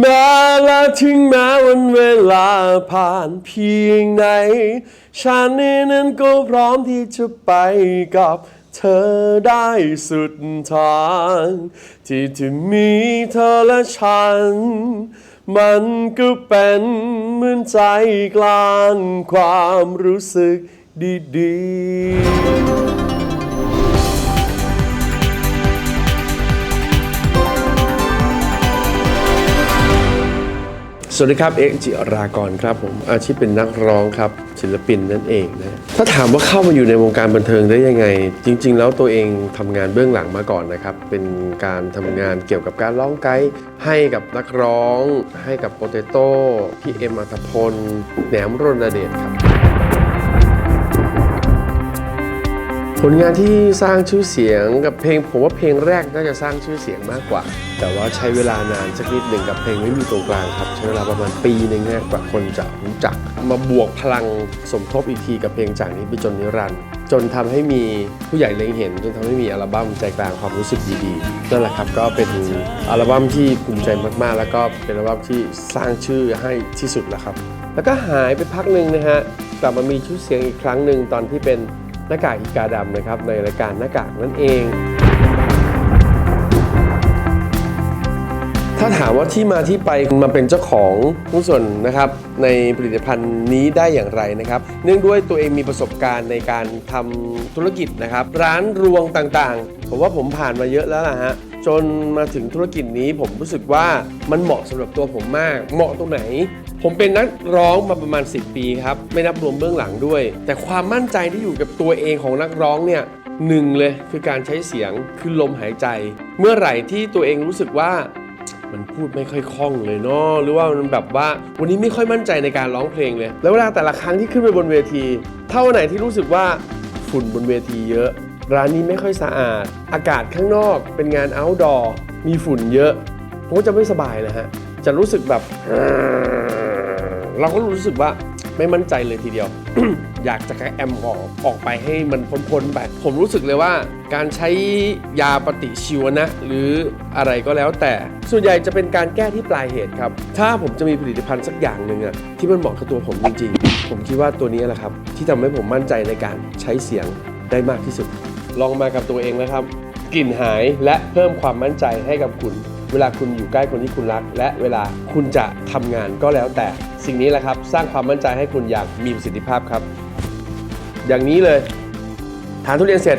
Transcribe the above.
แม้และถึงแม้วันเวลาผ่านเพียงไหน ฉันนี่นั้นก็พร้อมที่จะไปกับเธอได้สุดทาง ที่จะมีเธอและฉัน มันก็เป็นเหมือนใจกลางความรู้สึกดีๆ สวัสดีครับเอ็กจิรากรครับผมอาชีพเป็นนักร้องครับศิลปินนั่นเองนะถ้าถามว่าเข้ามาอยู่ในวงการบันเทิงได้ยังไง จริง ๆ แล้วตัวเองทำงานเบื้องหลังมาก่อนนะครับ เป็นการทำงานเกี่ยวกับการร้องไกด์ให้กับนักร้อง ให้กับโปเตโต้พี่เอ็มอัธพลแหนมรณเดชครับ ลงานที่สร้างชื่อเสียงกับเพลงผมว่าเพลงแรกน่าจะสร้างชื่อเสียงมากกว่า แต่ว่าใช้เวลานานสักนิดหนึ่งกับเพลงไม่มีตรงกลางครับ ใช้เวลาประมาณปีหนึ่งนะกว่าคนจะรู้จัก มาบวกพลังสมทบอีกทีกับเพลงจากนี้ไปจนนิรันดร์จนทำให้มีผู้ใหญ่เล็งเห็น จนทำให้มีอัลบั้มใจกลางความรู้สึกดีๆนั่นแหละครับก็เป็นอัลบั้มที่ภูมิใจมากๆ แล้วก็เป็นอัลบั้มที่สร้างชื่อให้ที่สุดแล้วครับ แล้วก็หายไปพักหนึ่งนะฮะกลับมามีชื่อเสียงอีกครั้งหนึ่งตอนที่เป็น หน้ากากอีกาดำนะครับในรายการหน้ากากนั่นเอง ถ้าถามว่าที่มาที่ไปมาเป็นเจ้าของหุ้นส่วนนะครับในผลิตภัณฑ์นี้ได้อย่างไรนะครับ เนื่องด้วยตัวเองมีประสบการณ์ในการทำธุรกิจนะครับ ร้านรวงต่างๆ ผมว่าผมผ่านมาเยอะแล้วล่ะฮะจนมาถึงธุรกิจนี้ผมรู้สึกว่ามันเหมาะสำหรับตัวผมมาก เหมาะตรงไหน ผมเป็นนักร้องมาประมาณ 10 ปีครับ ไม่นับรวมเบื้องหลังด้วย แต่ความมั่นใจที่อยู่กับตัวเองของนักร้องเนี่ยหนึ่งเลยคือการใช้เสียงคือลมหายใจ เมื่อไหร่ที่ตัวเองรู้สึกว่ามันพูดไม่ค่อยคล่องเลยเนาะหรือว่ามันแบบว่าวันนี้ไม่ค่อยมั่นใจในการร้องเพลงเลย แล้วเวลาแต่ละครั้งที่ขึ้นไปบนเวทีถ้าไหนที่รู้สึกว่าฝุ่นบนเวทีเยอะ ร้านนี้ไม่ค่อยสะอาด อากาศข้างนอกเป็นงาน outdoor มีฝุ่นเยอะผมก็จะไม่สบายเลยฮะจะรู้สึกแบบ เราก็รู้สึกว่าไม่มั่นใจเลยทีเดียว อยากจะกระแอมออกออกไปให้มันพ้นๆไป ผมรู้สึกเลยว่าการใช้ยาปฏิชีวนะ หรืออะไรก็แล้วแต่ ส่วนใหญ่จะเป็นการแก้ที่ปลายเหตุครับ ถ้าผมจะมีผลิตภัณฑ์สักอย่างหนึ่งอะที่มันเหมาะกับตัวผมจริงๆ ผมคิดว่าตัวนี้แหละครับ ที่ทำให้ผมมั่นใจในการใช้เสียงได้มากที่สุด ลองมากับตัวเองนะครับ กลิ่นหายและเพิ่มความมั่นใจให้กับคุณ เวลาคุณอยู่ใกล้คนที่คุณรัก และเวลาคุณจะทำงานก็แล้วแต่สิ่งนี้แหละครับ สร้างความมั่นใจให้คุณอย่างมีประสิทธิภาพครับ อย่างนี้เลยทานทุเรียนเสร็จ